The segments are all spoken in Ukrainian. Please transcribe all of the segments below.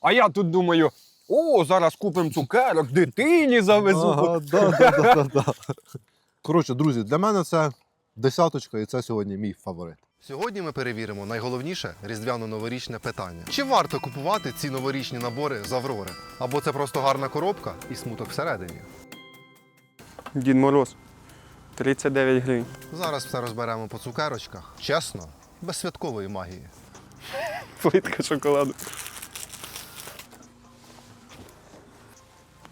А я тут думаю: о, зараз купимо цукерок, дитині завезу. Ага, да, да, да, да, да. Коротше, друзі, для мене це десяточка, і це сьогодні мій фаворит. Сьогодні ми перевіримо найголовніше різдвяно-новорічне питання. Чи варто купувати ці новорічні набори з Аврори? Або це просто гарна коробка і смуток всередині? Дід Мороз, 39 гривень. Зараз все розберемо по цукерочках. Чесно, без святкової магії. Плитка шоколаду.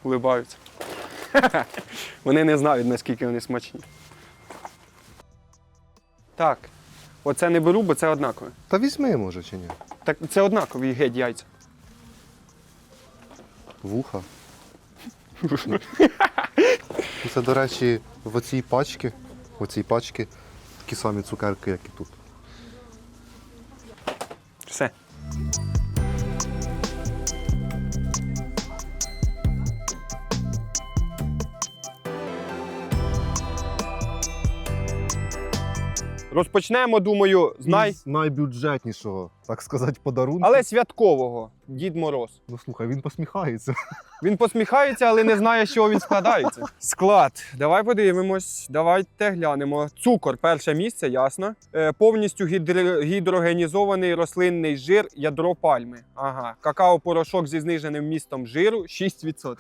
Улибаються. Вони не знають, наскільки вони смачні. Так. Оце не беру, бо це однакове. Та візьми, може, чи ні? Так це однакові геть яйця. Вуха. Це, до речі, в оцій пачці, в оцій пачці такі самі цукерки, як і тут. Все. Розпочнемо, думаю, з най... Із найбюджетнішого, так сказати, подарунку. але святкового Дід Мороз. Ну слухай, він посміхається. Він посміхається, але не знає, з чого він складається. Склад. Давай подивимось. Давайте глянемо. Цукор перше місце, ясно. Е, повністю гідр- гідрогенізований рослинний жир, ядро пальми. Ага. Какао-порошок зі зниженим вмістом жиру 6%.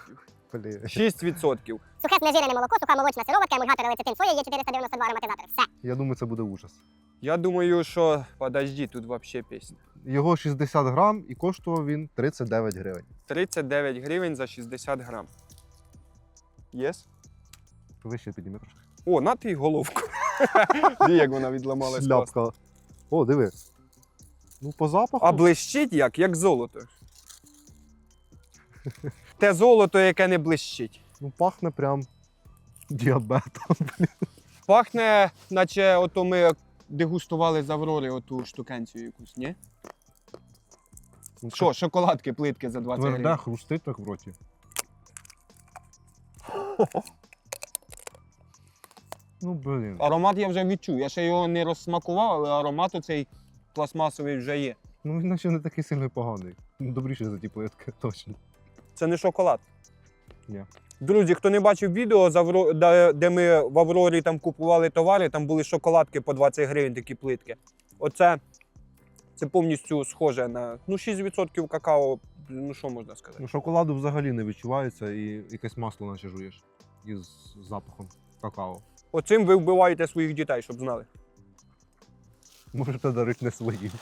Блін. 6%. Сухе знежирене молоко, суха молочна сироватка, емульгатори лецитин соя, є 492 ароматизатори. Все. Я думаю, це буде ужас. Я думаю, що подожди, тут взагалі пісня. Його 60 грам і коштував він 39 гривень. 39 гривень за 60 грам. Єс? Вище підніми трошки. О, на ти головку. Диві, як вона відламалась. класно. Шляпка. О, диви. Ну, по запаху. А блищить як? Як золото. Те золото, яке не блищить. Ну, пахне прям діабетом. Пахне, наче ото ми дегустували з Аврори оту штукенцію якусь, ні? Ну, Що, шоколадки, плитки за 20 Тверде, гривень. хрустить так в роті. Ну, блін. Аромат я вже відчув. Я ще його не розсмакував, але аромат оцей пластмасовий вже є. Ну, він наче не такий сильно поганий. Ну, Добріше за ті плитки, точно. Це не шоколад. Ні. Друзі, хто не бачив відео, де, ми в Аврорі там купували товари, там були шоколадки по 20 гривень, такі плитки. Оце це повністю схоже на ну, 6% какао. Ну що можна сказати? Ну, шоколаду взагалі не відчувається і якесь масло наче жуєш із запахом какао. Оцим ви вбиваєте своїх дітей, щоб знали. Можете дарити не своїм.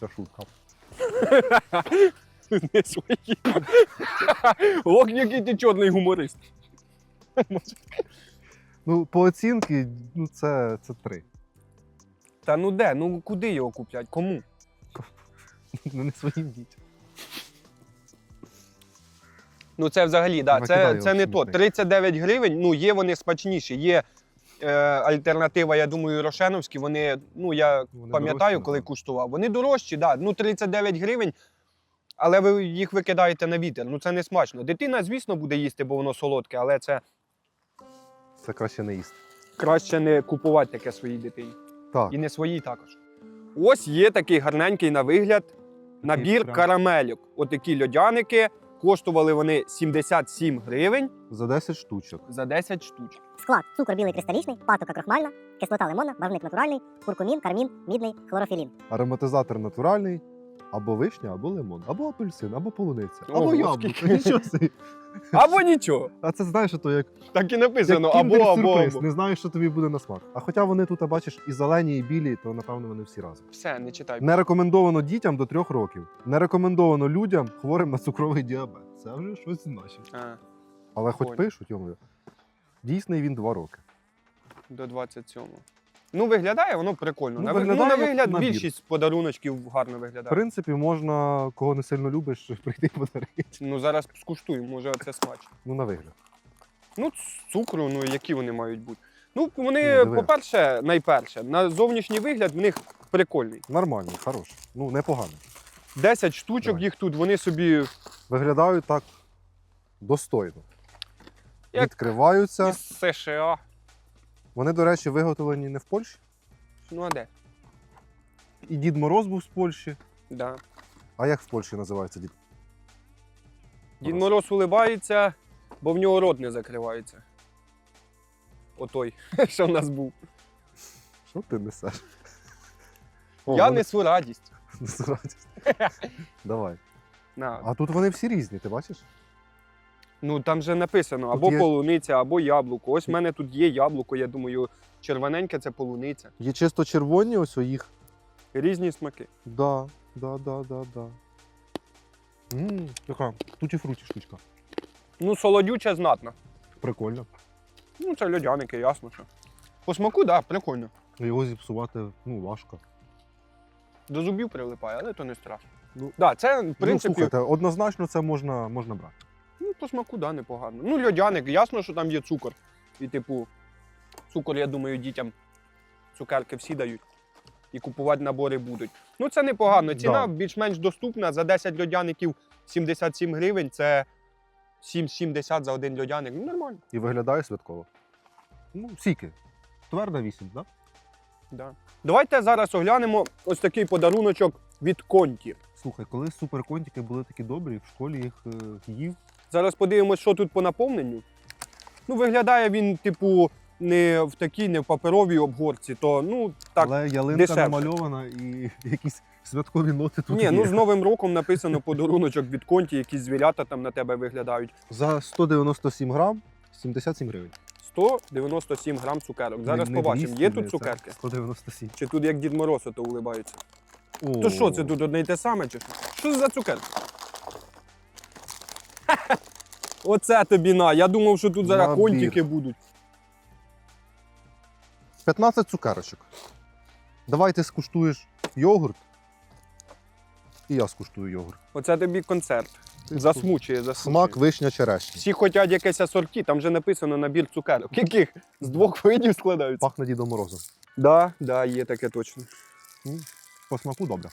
Це шутка. Не свої. Ох, який ти чорний гуморист. Ну, по оцінки, ну це, це три. Та ну де? Ну куди його куплять? Кому? Ну, не своїм дітям. Ну це взагалі, да, Викидаю це, це не то. смітник. 39 гривень, ну є вони смачніші. Є е, альтернатива, я думаю, Рошеновські. Вони, ну я Вони пам'ятаю, дорожчі, коли напевно. куштував. Вони дорожчі, да, ну 39 гривень, але ви їх викидаєте на вітер. Ну це не смачно. Дитина, звісно, буде їсти, бо воно солодке, але це Це краще не їсти. краще не купувати таке своїй дитині. Так. І не своїй також. Ось є такий гарненький на вигляд набір прям. карамельок. Отакі льодяники. Коштували вони 77 гривень За 10 штучок. за 10 штучок. Склад. Цукор білий кристалічний, патока крохмальна, кислота лимонна, барвник натуральний, куркумін, кармін, мідний, хлорофілін. Ароматизатор натуральний, або вишня, або лимон, або апельсин, або полуниця, Ого, або яблуко. скільки. Нічого собі. Або нічого. А це знаєш, то як, Так і написано. як або, або, кіндер-сюрприз. або. Не знаєш, що тобі буде на смак. А хоча вони тут, бачиш, і зелені, і білі, то напевно вони всі разом. Все, не читай. Не рекомендовано дітям до трьох років. Не рекомендовано людям хворим на цукровий діабет. Це вже щось значить. А, Але хоч Понял. пишуть, йому. Дійсний він два роки. до 27-го. Ну, виглядає воно прикольно. Ну, на, ви- виглядає ну, на як вигляд набір. більшість подаруночків гарно В виглядає. принципі, можна, кого не сильно любиш, прийти і подарити. Ну, зараз скуштуємо, може це смачно. Ну, на вигляд. Ну, з цукру, ну які вони мають бути. Ну, вони, Ну, диви. по-перше, найперше, на зовнішній вигляд в них прикольний. Нормально, хороше. Ну, непогано. 10 штучок Давай. їх тут, вони собі Виглядають так достойно. Як Відкриваються. із США. Вони, до речі, виготовлені не в Польщі. Ну, а де? І Дід Мороз був з Польщі. Да. А як в Польщі називається дід? Дід Мороз улибається, бо в нього рот не закривається. Отой, що в нас був. Що ти несеш? Я вони- несу радість. несу радість. Давай. На. А тут вони всі різні, ти бачиш? Ну там же написано або є- полуниця, або яблуко. Ось в мене тут є яблуко, я думаю, червоненьке це полуниця. Є чисто червоні, ось у їх. Різні смаки. Да, да, да, да, да. Ммм, така туті-фруті штучка. Ну, солодюче знатно. Прикольно. Ну, це льодяники, ясно що. По смаку, так, да, прикольно. Його зіпсувати, ну, важко. До зубів прилипає, але то не страшно. Ну, да, це, в Ну, слухайте, однозначно це можна, можна брати. По смаку, да, непогано. Ну, льодяник, ясно, що там є цукор. І, типу, цукор, я думаю, дітям цукерки всі дають. І купувати набори будуть. Ну, це непогано. Ціна Да. більш-менш доступна. За 10 льодяників 77 гривень це 7,70 за один льодяник. Ну, нормально. І виглядає святково. Ну, сіки. Тверда 8, так? Да. Давайте зараз оглянемо ось такий подаруночок від Конті. Слухай, коли суперконтики були такі добрі, в школі їх е, їв. Зараз подивимось, що тут по наповненню. Ну, виглядає він, типу, не в такій, не в паперовій обгорці, то ну так. Але ялинка дешевше. намальована і якісь святкові ноти тут Ні, є. ну з Новим роком написано подаруночок від Конті, якісь звірята там на тебе виглядають. За 197 грам 77 гривень. 197 грам цукерок. Зараз Не- не побачимо, 200, є тут цукерки? 197. Чи тут як Дід Мороз то улибається? О, То що, це тут одне й те саме, чи що? Що це за цукерки? Оце тобі на. Я думав, що тут зараз Набір. контики будуть. 15 цукерочок. Давай ти скуштуєш йогурт. І я скуштую йогурт. Оце тобі концерт. Засмучує, засмучує. Смак вишня черешня. Всі хочуть якесь асорті, там вже написано набір цукерок. Яких з двох видів складаються. Пахне Дідом Морозом. Да, да, є таке точно. По смаку добре.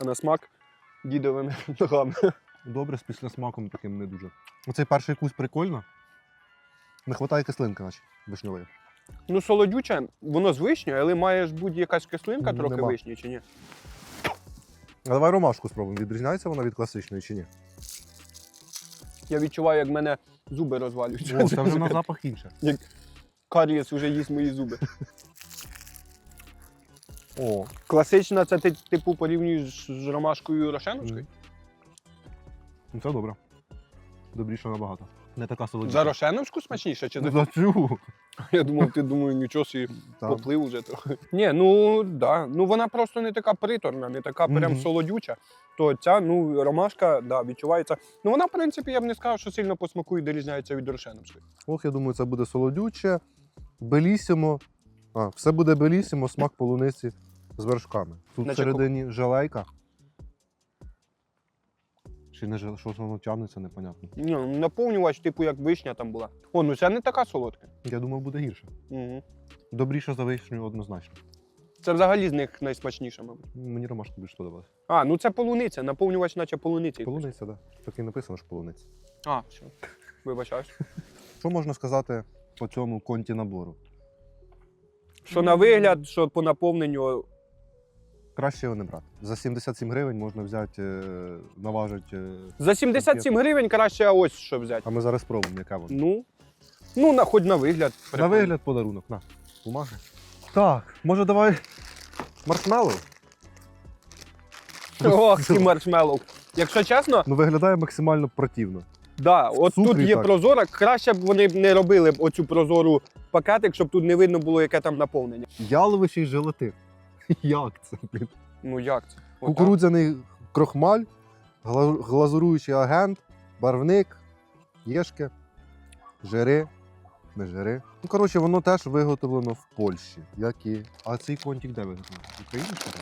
А на смак дідовими ногами. Добре, з післясмаком таким не дуже. Оцей перший вкус прикольно. Не вистачає кислинки, наче вишньової. Ну, солодюче, воно з вишнею, але має ж будь якась кислинка трохи нема. вишні, чи ні? А давай ромашку спробуємо. Відрізняється вона від класичної чи ні? Я відчуваю, як в мене зуби розвалюються. О, це вже на запах інше. Як карієс вже їсть мої зуби. О, Класична, це ти типу порівнюєш з ромашкою рошеновською? Ну це добре. Добріше набагато. Не така солодка. За рошеновську смачніше, чи за За цю. Я думав, ти думаю, нічого собі Там. поплив уже трохи. Ні, ну да. Ну вона просто не така приторна, не така прям Мгм. солодюча. То ця ну ромашка да, відчувається. Ну вона, в принципі, я б не сказав, що сильно по смаку і дорізняється від рошеновської. Ох, я думаю, це буде солодюче, белісімо. А, все буде белісімо, смак полуниці з вершками. Тут Наче всередині жалейка. Чи не що воно тягнеться, непонятно. Ні, ну, наповнювач, типу, як вишня там була. О, ну це не така солодка. Я думав, буде гірше. Угу. Добріше за вишню однозначно. Це взагалі з них найсмачніша, мабуть. Мені ромашка більше сподобалась. А, ну це полуниця, наповнювач, наче полуниця. Полуниця, так. Да. Так і написано, що полуниця. А, все. Вибачаюсь. Що можна сказати по цьому конті набору? Що на вигляд, що по наповненню. Краще його не брати. За 77 гривень можна взяти, е, наважити. е, За 77 гривень краще ось що взяти. А ми зараз спробуємо, яка вона. Ну, ну на, хоч на вигляд. На прикольно. вигляд подарунок, на. Бумаги. Так, може давай маршмеллоу? Ох, ці маршмеллоу. Якщо чесно, Ну виглядає максимально противно. да, от Цукрі тут є так. прозора. Краще б вони б не робили б оцю прозору пакетик, щоб тут не видно було, яке там наповнення. Яловичий желатин. Як це? блін? Ну як це? Отак. Кукурудзяний крохмаль, гла- глазуруючий агент, барвник, єшки, жири, не жири. Ну, коротше, воно теж виготовлено в Польщі. Як і... А цей контик де виготовлений? Український?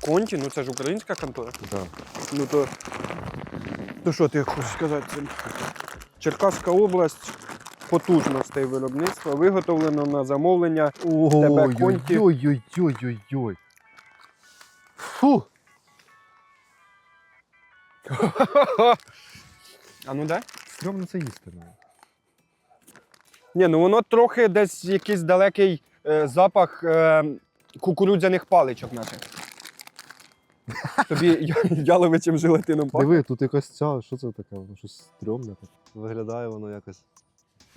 Конті, ну це ж українська контора. Так. Ну то. То що ти хочеш сказати цим? Черкаська область потужностей виробництва виготовлено на замовлення. Коньки. Ой-ой-ой-ой-ой. Фу! А ну дай. Стрьомно це їсти. Ні, ну воно трохи десь якийсь далекий е, запах е, кукурудзяних паличок, наче. Тобі я- яловичим желатином пахне? Диви, тут якась ця, що це таке? Воно щось стрьомне. таке. Виглядає воно якось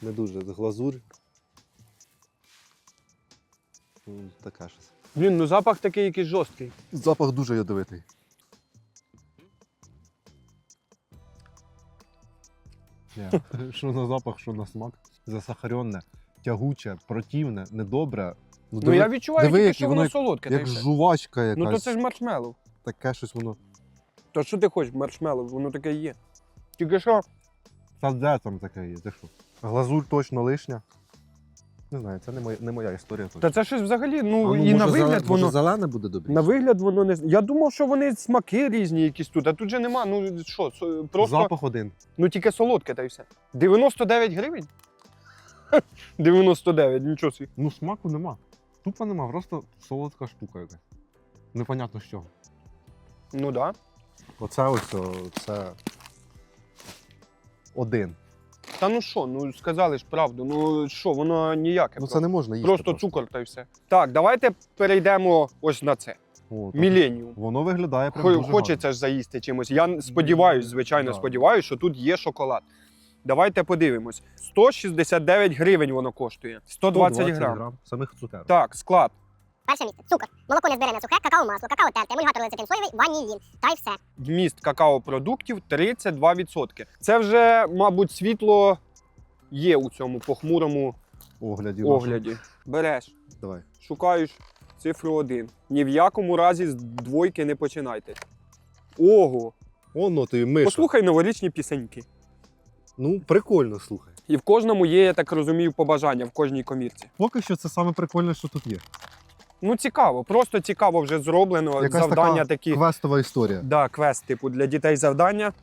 не дуже. Глазурь. М, Таке щось. Блін, ну запах такий якийсь жорсткий. Запах дуже ядовитий. Ні, Що на запах, що на смак. Засахаренне, тягуче, противне, недобре. Ну я відчуваю, диви, тільки, як що воно воно як- солодке. та й Як все. жувачка якась. Ну то це ж маршмеллоу. Таке щось воно. То що ти хочеш, маршмеллоу, воно таке є. Тільки що, Та де там таке є? Ти що? Глазурь точно лишня. Не знаю, це не моя, не моя історія. Точно. та це щось взагалі, ну, А і на може, вигляд зеле- воно. може, зелене буде добре. На вигляд воно не. Я думав, що вони смаки різні якісь тут, а тут же нема. Ну що, со- просто Запах один. ну тільки солодке та й все. 99 гривень? 99, нічого собі. Ну, смаку нема. Тупо нема, просто солодка штука якась. Непонятно з чого. Ну да. Оце ось о, це один. Та ну що, ну сказали ж правду. Ну що, воно ніяке. Ну це просто. не можна їсти. просто цукор та й все. Так, давайте перейдемо ось на це. О, так. Міленіум. Воно виглядає прям Хо- дуже Хочеться ж заїсти чимось. Я сподіваюся, звичайно, Да. сподіваюся, що тут є шоколад. Давайте подивимось. 169 гривень воно коштує. гарно. 120 грам. самих цукерок. Так, склад. Перше місце. Цукор. Молоко не зберене сухе, какао масло, какао терте, емульгатор лецитин соєвий, ванілін. Та й все. Вміст какао-продуктів 32%. Це вже, мабуть, світло є у цьому похмурому Огляді. огляді. Береш, Давай. шукаєш цифру 1. Ні в якому разі з двойки не починайте. Ого! Оно ти миша. Послухай новорічні пісеньки. Ну, прикольно, слухай. І в кожному є, я так розумію, побажання в кожній комірці. Поки що це саме прикольне, що тут є. Ну, цікаво, просто цікаво вже зроблено. Якась завдання така такі. Квестова історія. Да, квест, типу, для дітей завдання.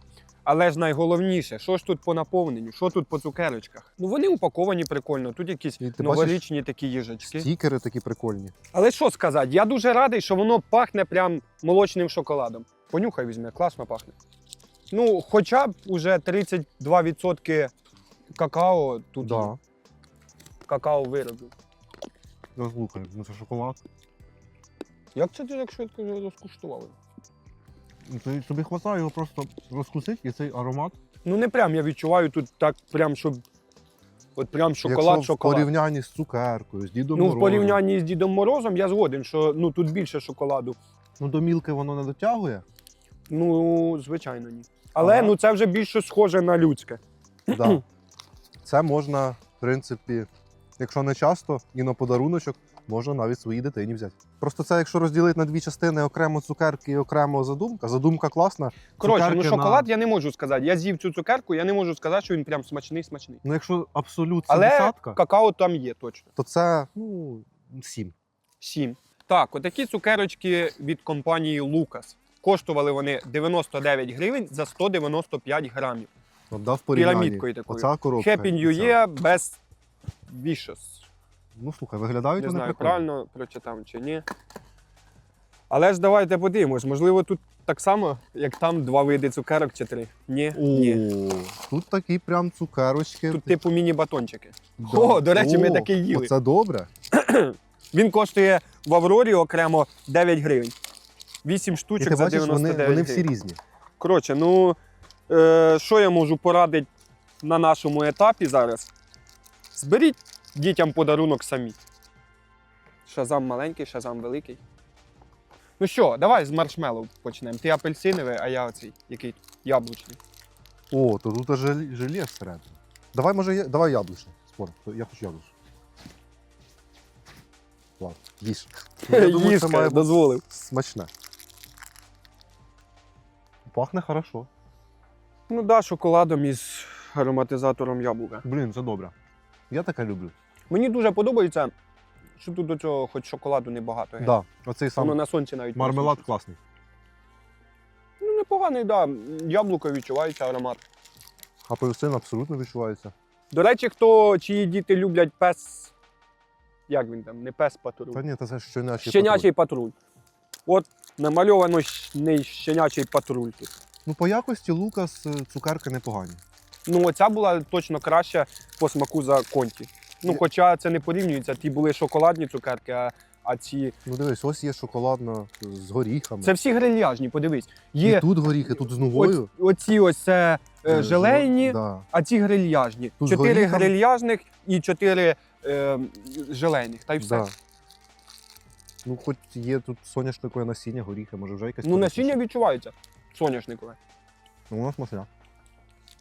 Але ж найголовніше, що ж тут по наповненню, що тут по цукерочках? Ну вони упаковані прикольно. Тут якісь І ти новорічні такі їжачки. Стікери такі прикольні. Але що сказати, я дуже радий, що воно пахне прям молочним шоколадом. Понюхай візьме, класно пахне. Ну, хоча б уже 32% какао тут Да. какао виробів. Ну, слухай, ну це шоколад. Як це ти так швидко вже розкуштували? Ну, Тобі, тобі хватає його просто розкусити і цей аромат. Ну не прям я відчуваю тут так, прям щоб. От прям шоколад, Якщо в порівнянні з цукеркою, з Дідом Ну, в порівнянні з Дідом Морозом я згоден, що ну тут більше шоколаду. Ну, до мілки воно не дотягує. Ну, звичайно, ні. Але Ага. ну це вже більше схоже на людське. Да. Це можна, в принципі, якщо не часто, і на подаруночок, можна навіть своїй дитині взяти. Просто це, якщо розділити на дві частини окремо цукерки і окремо задумка, задумка класна. Коротше, ну Цукерки шоколад на- я не можу сказати. Я з'їв цю цукерку, я не можу сказати, що він прям смачний, смачний. Ну, якщо абсолют це Але десятка, какао там є точно. то це ну, сім. Сім. Так, отакі цукерочки від компанії Лукас. Коштували вони 99 гривень за 195 грамів. От порівнянні. Пірамідкою такою. Оця коробка. Happy і New ця. Year без Vicious. Ну слухай, виглядають Не вони знаю, прикольно. правильно прочитав чи ні. Але ж давайте подивимось. Можливо, тут так само, як там два види цукерок чи три. Ні. Ні. О, тут такі прям цукерочки. Тут типу міні-батончики. Да. О, до речі, ми О, таке їли. Оце добре. Він коштує в Аврорі окремо 9 гривень. 8 І штучок ти за бачиш, 99 вони, вони всі гривень. різні. Коротше, ну е, що я можу порадити на нашому етапі зараз? Зберіть дітям подарунок самі. Шазам маленький, шазам великий. Ну що, давай з маршмеллоу почнемо. Ти апельсиновий, а я оцей, який яблучний. О, то тут желе, желе всередині. Давай, може, я- давай яблучне. Спор. Я хочу яблучне. Ладно, їж. Ну, Я думаю, це має бути дозволив. смачне. Пахне хорошо. Ну да, шоколадом із ароматизатором яблука. Блін, це добре. Я таке люблю. Мені дуже подобається, що тут до цього хоч шоколаду небагато. геть. Да, оцей Воно сам на сонці навіть мармелад присутнє. класний. Ну, непоганий, так. Да. Яблуко відчувається аромат. Апельсин абсолютно відчувається. До речі, хто чиї діти люблять пес. Як він там? Не пес патруль. Та ні, це щенячий. Щенячий патруль. От намальовано щ- щенячий патруль тут. Ну, по якості Лукас е, цукерки непогані. Ну, оця була точно краща по смаку за конті. Ну, хоча це не порівнюється, ті були шоколадні цукерки, а А ці. Ну дивись, ось є шоколадна з горіхами. Це всі грильяжні, подивись. І тут горіхи, тут з оць, нугою. оці ось це е, Е, желейні, Да. а ці грильяжні. Тут з чотири горіхом. грильяжних і чотири е, желейних. Та й все. Да. Ну, хоч є тут соняшникове насіння, горіхи, може вже якась. Ну, насіння відчувається. Соняшникове. Ну, воно смачне.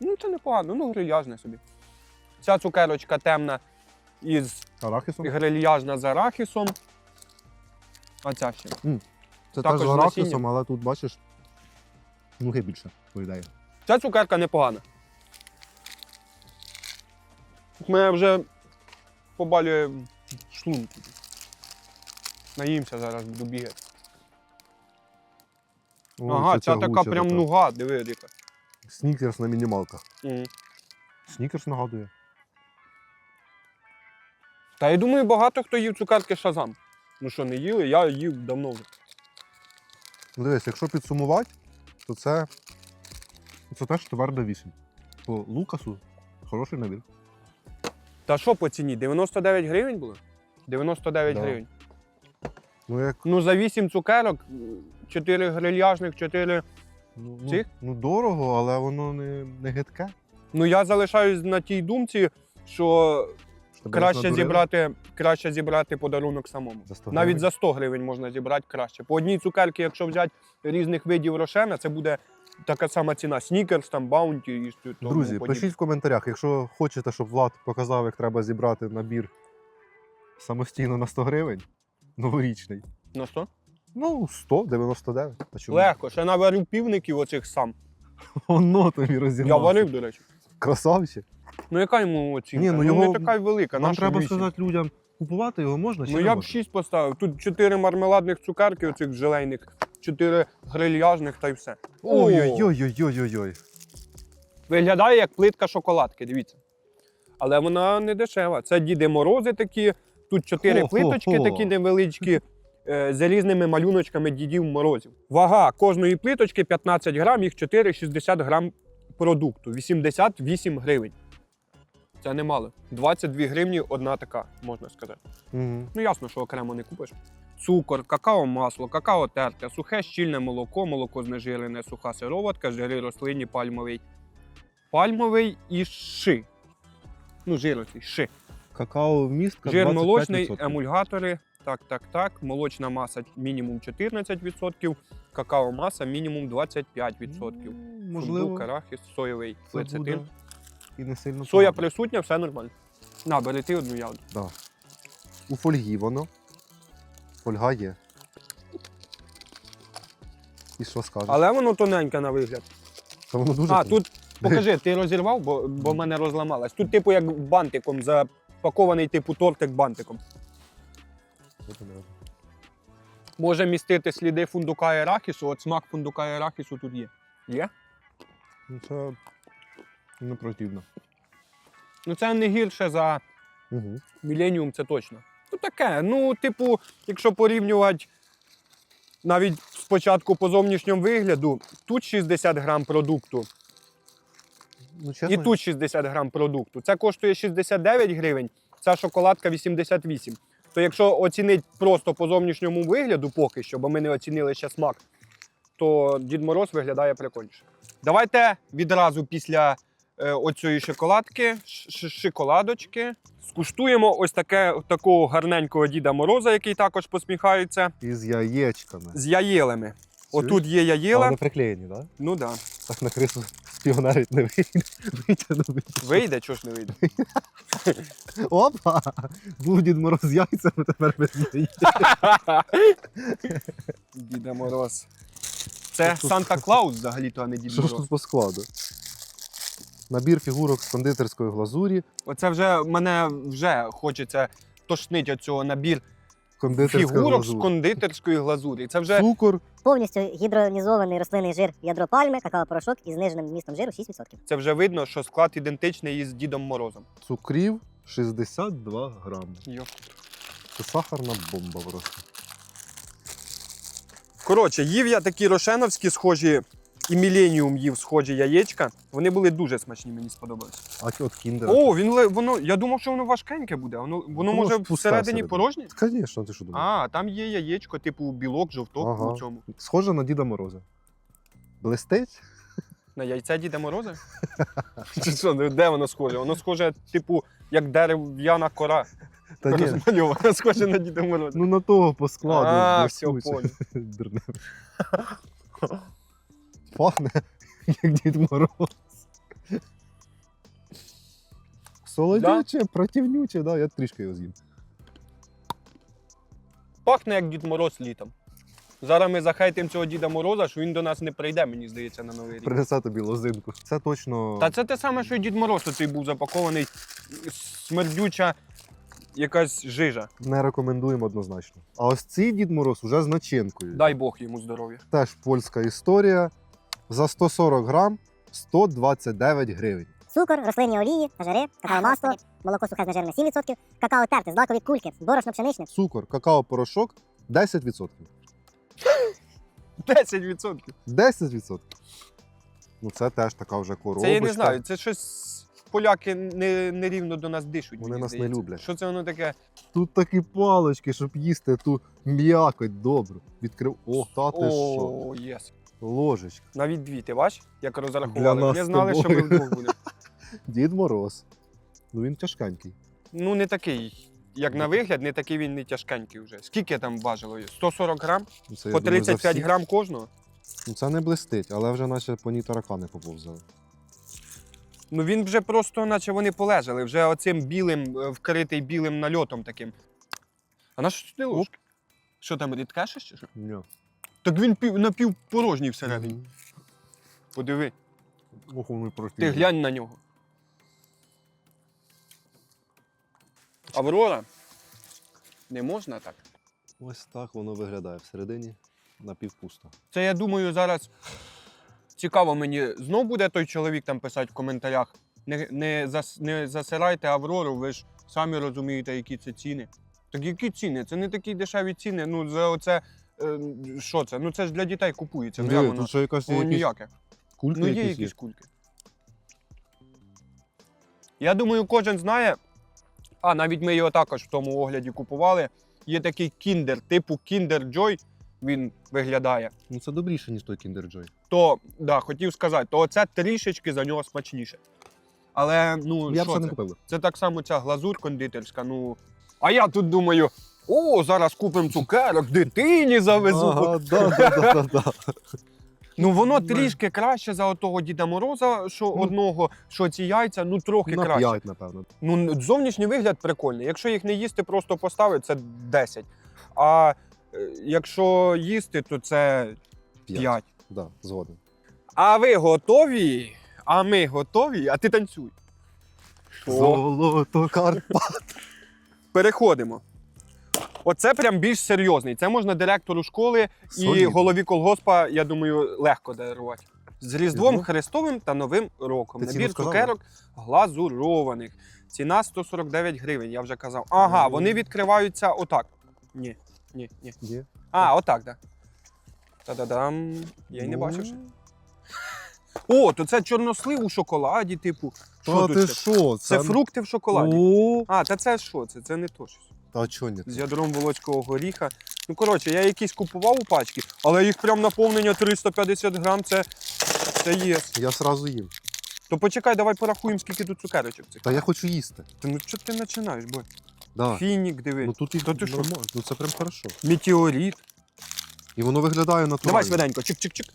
Ну, це непогано, ну грильяжне собі. Ця цукерочка темна із Арахісом? грильяжна з арахісом. А ця ще. Це також теж з арахісом, насінням. але тут бачиш, нуги більше, по ідеї. Ця цукерка непогана. Мене вже побалює в шлунку. Наїмся зараз, буду бігати. Ага, це ця така тягуча прям така. нуга, диви, яка. Снікерс на мінімалках. Мгм. Снікерс нагадує. Та я думаю, багато хто їв цукерки шазам. Ну що, не їли? Я їв давно вже. Ну, дивись, якщо підсумувати, то це, це теж твердо 8. По Лукасу хороший набір. Та що по ціні? 99 гривень було? 99 Да. гривень. Ну, як Ну за 8 цукерок, 4 грильяжних, 4. Ну, ну, Цих? ну дорого, але воно не, не гидке. Ну я залишаюсь на тій думці, що Що краще надурили. зібрати, краще зібрати подарунок самому. За 100 Навіть гривень? за 100 гривень можна зібрати краще. По одній цукерці, якщо взяти різних видів рошена, це буде така сама ціна. Снікерс, там, баунті і тому Друзі, подібне. пишіть в коментарях, якщо хочете, щоб Влад показав, як треба зібрати набір самостійно на 100 гривень, новорічний. На 100? Ну, 199. А чому? Легко. Ще наварив півників оцих сам. Воно тобі розігнався. Я варив, до речі. Красавчик. Ну яка йому оцінка? Ні, ну, ну, його- не така й велика. Нам треба вісім? сказати людям, купувати його можна чи Ну не я б можна? 6 поставив. Тут 4 мармеладних цукерки, оцих желейних, 4 грильяжних та й все. Ой-ой-ой-ой-ой-ой. Виглядає як плитка шоколадки, дивіться. Але вона не дешева. Це Діди Морози такі. Тут чотири Хо-хо-хо. плиточки такі невеличкі е, з різними малюночками дідів морозів. Вага кожної плиточки 15 грам, їх 4, 60 грам продукту. 88 гривень. Це немало. 22 гривні одна така, можна сказати. Угу. Ну ясно, що окремо не купиш. Цукор, какао масло, какао терте, сухе щільне молоко, молоко знежирене, суха сироватка, жири рослинні, пальмовий. Пальмовий і ши. Ну, жирості, ши. Какао вмістка Жир молочний, емульгатори. Так, так, так. Молочна маса мінімум 14%, какао маса мінімум 25%. М, Можливо, Фундук, арахіс, соєвий лецитин. і не сильно Соя погано. присутня, все нормально. На, бери ти одну ягоду. Да. У фольгі воно. Фольга є. І що скажеш? Але воно тоненьке на вигляд. Та воно дуже А, тонке. тут покажи, ти розірвав, бо, бо в мене розламалась. Тут, типу, як бантиком, запакований типу тортик бантиком. Може містити сліди фундука і арахісу, от смак фундука і арахісу тут є. Є? Ну, Це не противно. Ну це не гірше за Угу. Міленіум, це точно. Ну таке. Ну, типу, якщо порівнювати навіть спочатку по зовнішньому вигляду, тут 60 грам продукту, Ну, чесно, і тут 60 грам продукту. Це коштує 69 гривень, ця шоколадка 88. То якщо оцінити просто по зовнішньому вигляду поки що, бо ми не оцінили ще смак, то Дід Мороз виглядає прикольніше. Давайте відразу після е, оцієї шоколадки, шоколадочки, скуштуємо ось таке, такого гарненького Діда Мороза, який також посміхається, із яєчками. з яєлами. Отут є яєла. не приклеєні, так? Да? Ну так. Да. Так на крису спіонерить не вийде. Витягнув. Вийде, чого ж не вийде. Опа! Був Дід Мороз з яйцями, тепер без яєць. Діда Мороз. Це Санта Клаус взагалі-то, а не Дід Що ж Мороз. тут по складу? Набір фігурок з кондитерської глазурі. Оце вже мене вже хочеться тошнить оцього набір Кондитерська фігурок з глазур. кондитерської глазурі. Це вже Цукор. Повністю гідронізований рослинний жир ядро пальми, какао-порошок із зниженим вмістом жиру 6%. це вже видно, що склад ідентичний із Дідом Морозом. Цукрів 62 грами. Йо. Це сахарна бомба просто. Коротше, їв я такі рошеновські схожі і Міленіум їв схожі яєчка. Вони були дуже смачні, мені сподобалися. А от кіндер. О, він ле- воно. Я думав, що воно важкеньке буде. Воно, воно Воно може пусте всередині порожнє? Звісно, ти що думаєш? А, там є яєчко, типу білок, жовток Ага. у цьому. Схоже на Діда Мороза. Блистить? На яйця Діда Мороза? Чи що, ну, де воно схоже? Воно схоже, типу, як дерев'яна кора. Та ні. Розмальована, схоже на Діда Мороза. Ну на того по складу. а, все, понял. Дурне. Пахне, як Дід Мороз. Солодюче, противнюче, да, я трішки його з'їм. Пахне як Дід Мороз літом. Зараз ми захейтимо цього Діда Мороза, що він до нас не прийде, мені здається, на новий рік. Принесе тобі лозинку. Це точно. Та це те саме, що й Дід Мороз, оцей був запакований смердюча якась жижа. Не рекомендуємо однозначно. А ось цей Дід Мороз уже з начинкою. Дай Бог йому здоров'я. Теж польська історія. За 140 грам 129 гривень. Цукор, рослинні олії, жири, какао-масло, молоко сухе знежирене 7%, какао терте, злакові кульки, борошно пшеничне, Цукор, какао-порошок 10%. 10%. 10%. Ну це теж така вже коробочка. Це я не знаю, це щось поляки не, нерівно до нас дишуть. Вони мені нас не люблять. Що це воно таке? Тут такі палички, щоб їсти ту м'якоть добру. Відкрив. О, та ти що? О, єс. Ложечка. Навіть дві, ти бач, як розрахували. з знали, що ми вдвох будемо. Дід Мороз. Ну він тяжкенький. Ну, не такий. Як на вигляд, не такий він не тяжкенький вже. Скільки там важило? 140 грам? Ну, Це, По думаю, 35 всі- грам кожного? Ну, це не блистить, але вже наче по ній таракани поповзали. Ну він вже просто, наче вони полежали, вже оцим білим, е, вкритий білим нальотом таким. А на що ти ложки? Що там, щось чи що? Ні. Так він пів, напівпорожній всередині. Подиви, Ох, вони ти глянь на нього. Аврора. Не можна так. Ось так воно виглядає всередині напівпусто. Це я думаю зараз. Цікаво мені, знов буде той чоловік там писати в коментарях. Не, не, зас, не засирайте Аврору, ви ж самі розумієте, які це ціни. Так які ціни? Це не такі дешеві ціни. Ну, за оце. Е, Що це? Ну це ж для дітей купується. Ну, як воно? що якась Воно якісь ніяке. кульки Ну, є якісь якісь кульки. Я думаю, кожен знає. А, навіть ми його також в тому огляді купували. Є такий кіндер, типу Kinder Joy, він виглядає. Ну це добріше, ніж той Kinder Joy. То, да, хотів сказати, то оце трішечки за нього смачніше. Але ну, я б що це це? не купив. би. Це так само ця глазур кондитерська. Ну. А я тут думаю: о, зараз купимо цукерок, дитині завезу. Ага, да, да, да, да, да. Ну воно трішки краще за отого Діда Мороза, що Ну. одного, що ці яйця, ну трохи На краще. 5, напевно. Ну, зовнішній вигляд прикольний. Якщо їх не їсти, просто поставити, це 10. А е, якщо їсти, то це 5. Да, згоден. А ви готові? А ми готові? А ти танцюй. Що? Золото Карпат. Переходимо. Оце прям більш серйозний. Це можна директору школи і голові колгоспа, я думаю, легко дарувати. З Різдвом Різдво? Христовим та Новим роком. Ти ціну Набір цукерок глазурованих. Ціна 149 гривень, я вже казав. Ага, Ну. вони відкриваються отак. Ні, ні, ні. Є. А, отак, так. Та-да-дам. Я й не Ну. бачив ще. О, то це чорнослив у шоколаді, типу. Що Та тут ти ще? що? Це фрукти в шоколаді. О, А, та це що? Це, це не то щось. Та чого ні? З ядром волоцького горіха. Ну, коротше, я якісь купував у пачки, але їх прям наповнення 350 грам, це, це є. Я сразу їм. То почекай, давай порахуємо, скільки тут цукерочок цих. Та я хочу їсти. Та ну що ти починаєш, бо? Да. Фінік, диви. Ну тут їх Та ти що? нормально. Ну це прям хорошо. Метеорит. І воно виглядає натурально. Давай швиденько, чик-чик-чик.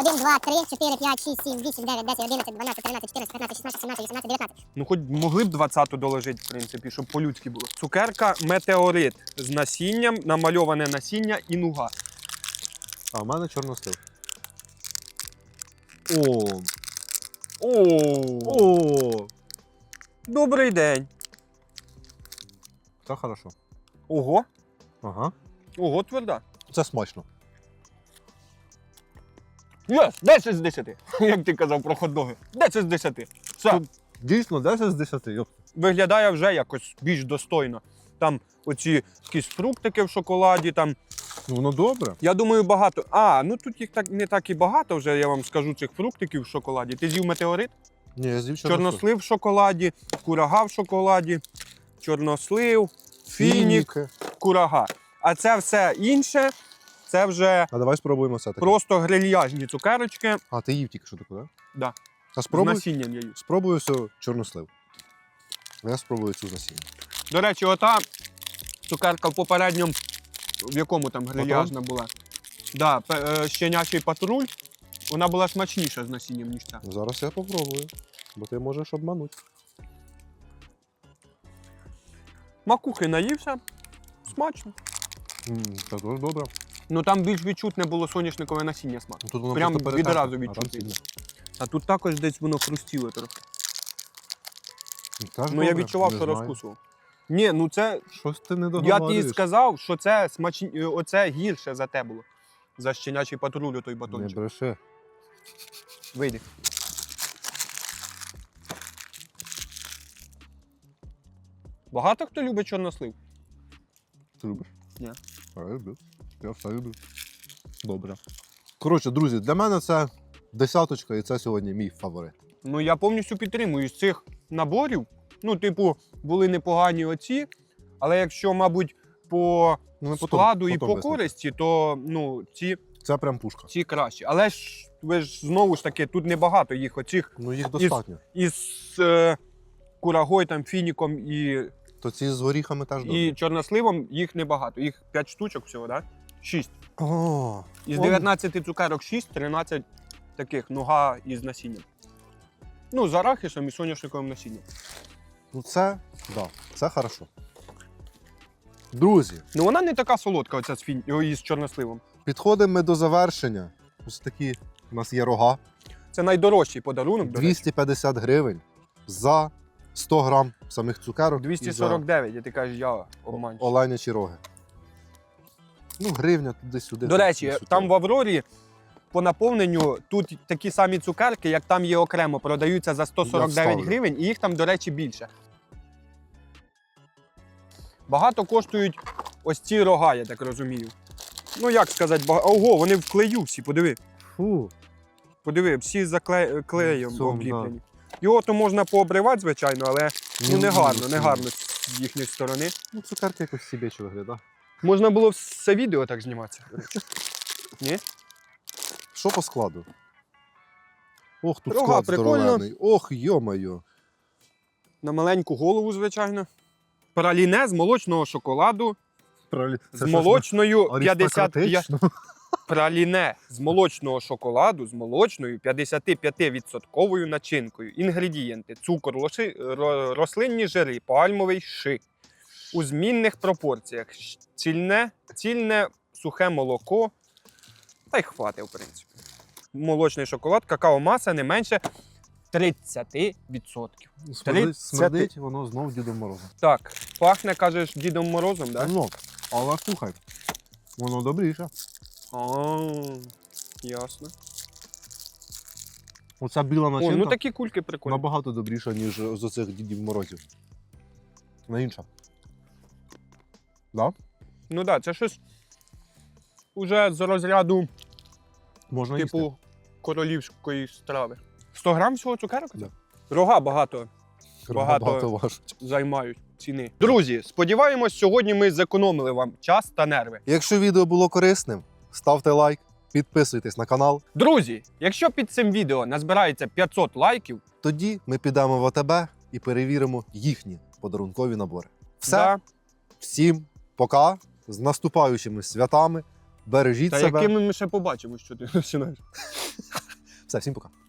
1, 2, 3, 4, 5, 6, 7, 8, 9, 10, 11, 12, 13, 14, 15, 16, 17, 18, 19. Ну, хоч могли б 20-ту доложити, в принципі, щоб по-людськи було. Цукерка метеорит з насінням, намальоване насіння і нуга. А в мене чорнослив. О, О, о, добрий день. це хорошо. Ого, Ага. ого, тверда. Це смачно. Єс, 10 з 10. Як ти казав про хот-доги. 10 з 10. Все, Тут- Дійсно, 10 з 10. Йоп. виглядає вже якось більш достойно. Там оці якісь фруктики в шоколаді, там Ну, Воно добре. Я думаю, багато. А, ну тут їх так не так і багато вже, я вам скажу, цих фруктиків в шоколаді. Ти з'їв метеорит? Ні, я з'їв чорнослив. Чорнослив в шоколаді, курага в шоколаді, чорнослив, фінік, курага. А це все інше, це вже А давай спробуємо це таке. просто грильяжні цукерочки А, ти їв тільки що таке, так? Да. А з спробуй, насінням я їв. спробую ось чорнослив. Я спробую цю з насіння. До речі, ота цукерка в попередньому, в якому там грильяжна була. Да, пе- е, щенячий патруль, вона була смачніша з насінням, ніж ця. Зараз я попробую, бо ти можеш обманути. Макухи наївся, смачно. Це дуже добре. Ну там більш відчутне було соняшникове насіння смак. Ну, Тут воно Прям просто відразу а там відчути. А тут також десь воно хрустіло трохи. Теж Ну я добре, відчував, не що знаю. розкусував. Ні, ну це. Щось ти не Я договорюєш. тобі сказав, що це смачні... е, оце гірше за те було. За щенячий патруль той Не батончик. бреши. Вийди. Багато хто любить чорнослив? Ти любиш? Ні. А, я люблю. Я все люблю. Добре. Коротше, друзі, для мене це десяточка, і це сьогодні мій фаворит. Ну я повністю підтримую з цих наборів. Ну, типу, були непогані оці, але якщо, мабуть, по Ну, ми потім- складу і потім по вияснимо. користі, то ну, ці, Це прям пушка. ці кращі. Але ж ви ж знову ж таки, тут небагато їх оцих Ну їх достатньо. із е, курагой, там, фініком і, То ці з горіхами теж добре. і чорносливом їх небагато. Їх 5 штучок всього, так? Да? 6. О, Із он- 19 цукерок 6, 13 таких нуга із насінням. Ну, з арахісом і соняшниковим насінням. Ну це, да, це хорошо. Друзі, Ну вона не така солодка, оця з, фін... о, із чорносливом. підходимо ми до завершення. Ось такі у нас є рога. Це найдорожчий подарунок. до речі. 250 гривень за 100 грам самих цукерок. і 249, і ти кажеш, я за обманщик. оленячі роги. Ну, гривня туди-сюди. До речі, суттєво. там в Аврорі по наповненню тут такі самі цукерки, як там є окремо, продаються за 149 гривень, і їх там, до речі, більше. Багато коштують ось ці рога, я так розумію. Ну, як сказати, бага... ого, вони в клею всі, подиви. Фу. Подиви, всі за кле... клеєм Цьому, обліплені. Його то можна пообривати, звичайно, але ну, не гарно, не ну, гарно з їхньої сторони. Ну, цукерки якось собі виглядає. Можна було все відео так зніматися. Ні? Що по складу? Ох, тут Рога, склад прикольно. здоровенний. Ох, йо-моє. На маленьку голову, звичайно. Праліне з молочного шоколаду, з молочною 50... Праліне з молочного шоколаду з молочною 55% начинкою. Інгредієнти: цукор, лоши... ро- рослинні жири, пальмовий ши. У змінних пропорціях. Цільне, цільне сухе молоко. Та й хватить, в принципі. Молочний шоколад, какао-маса не менше 30%. Смердить, Це смердить воно знов Дідом Морозом. Так, пахне, кажеш, Дідом Морозом, так? Да? Ну, але слухай, воно добріше. А, ясно. Оця біла О, ну такі кульки прикольні. набагато добріша, ніж з оцих Дідів Морозів. На інша. Да? Ну так, да, це щось уже з розряду, Можна їсти. типу, королівської страви. 100 грам всього цукерок? Да. Рога багато багато- багато займають ціни. Друзі, сподіваємось, сьогодні ми зекономили вам час та нерви. Якщо відео було корисним, ставте лайк, підписуйтесь на канал. Друзі, якщо під цим відео назбирається 500 лайків, Тоді ми підемо в АТБ і перевіримо їхні подарункові набори. Все, да, всім пока, з наступаючими святами. Бережіть та себе. якими ми ще побачимо, що ти починаєш. Все, всім пока.